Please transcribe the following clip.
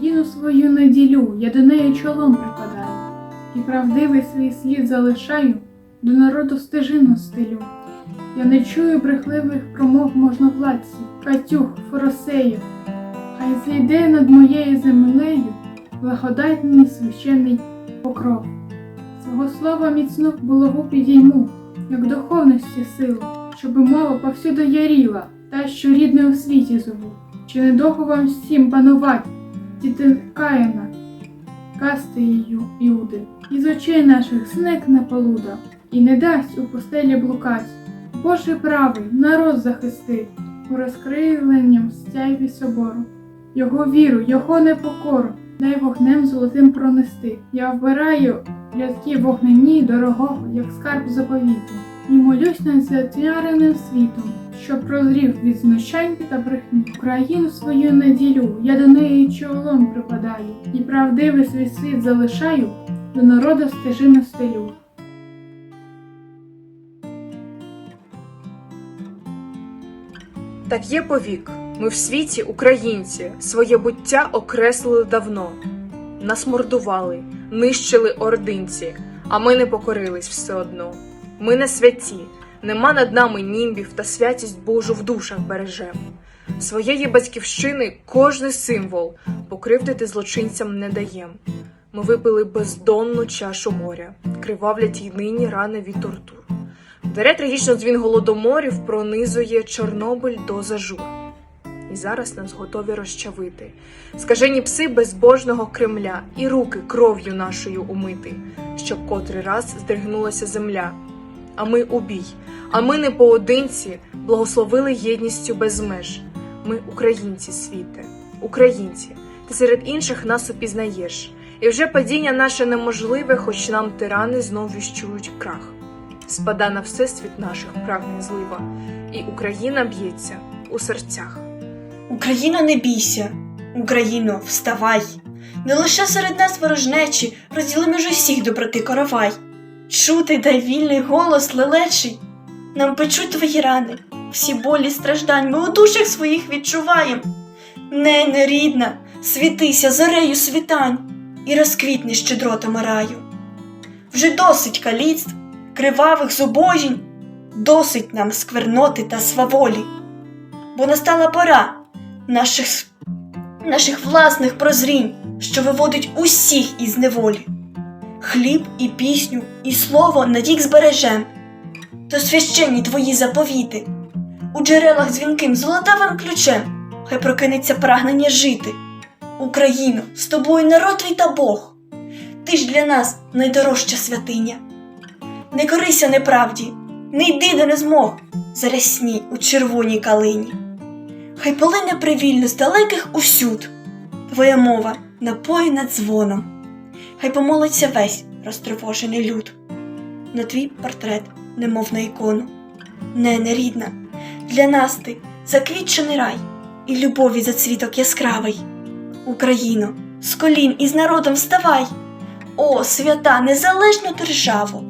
Україну свою неділю, я до неї чолом припадаю, і правдивий свій слід залишаю, до народу стежину стелю. Я не чую брехливих промов можновладців, катюх, форосеїв. Хай зійде над моєю землею благодатний священний покров. Свого слова міцно булаву підійму, як духовності силу, щоби мова повсюди яріла, та, що рідне у світі зову. Чи не недовго вам всім панувать, діти Каїна, касти її, Іуди, із очей наших зникне полуда, і не дасть у пустелі блукать. Боже правий, народ захисти, у розкриленням стяйві собору. Його віру, його непокору, дай вогнем золотим пронести. Я вбираю рядки вогнені дорогого, як скарб заповіту, і молюсь над затьмареним світом, що прозрів від знущань та брехні. Україну свою неділю, я до неї чолом припадаю, і правдивий свій світ залишаю, до народу стежину стелю. Так є повік. Ми в світі, українці, своє буття окреслили давно. Нас мордували, нищили ординці, а ми не покорились все одно. Ми не святі, нема над нами німбів та святість Божу в душах бережем. Своєї батьківщини кожний символ покривдити злочинцям не даєм. Ми випили бездонну чашу моря, кривавлять й нині рани від тортур. Вдаре трагічно дзвін голодоморів пронизує Чорнобиль до зажур. І зараз нас готові розчавити. Скажені пси безбожного Кремля і руки кров'ю нашою умити, щоб котрий раз здригнулася земля. А ми у а ми не поодинці благословили єдністю без меж. Ми українці, світе, українці, ти серед інших нас упізнаєш. І вже падіння наше неможливе, хоч нам тирани знов віщують крах. Спада на всесвіт наших прагнень злива, і Україна б'ється у серцях. Україно, не бійся, Україно, вставай. Не лише серед нас ворожнечі, розділи між усіх доброти коровай. Чути дай вільний голос лелечий. Нам печуть твої рани, всі болі страждань ми у душах своїх відчуваєм. Не, не рідна, світися зорею світань і розквітни щедротами раю. Вже досить каліцтв, кривавих зубожінь, досить нам скверноти та сваволі, бо настала пора наших, наших власних прозрінь, що виводить усіх із неволі. Хліб і пісню, і слово надік збережем, то священні твої заповіти, у джерелах дзвінким золотавим ключем, хай прокинеться прагнення жити. Україно, з тобою народ твій та Бог, ти ж для нас найдорожча святиня. Не корися неправді, не йди де не змог, зарясній у червоній калині. Хай полине привільно з далеких усюд, твоя мова напоїна дзвоном, хай помолиться весь розтривожений люд, на твій портрет, немов на ікону. Не, не рідна, для нас ти заквітчений рай і любові зацвіток яскравий. Україно, з колін і з народом вставай! О, свята, незалежну державу!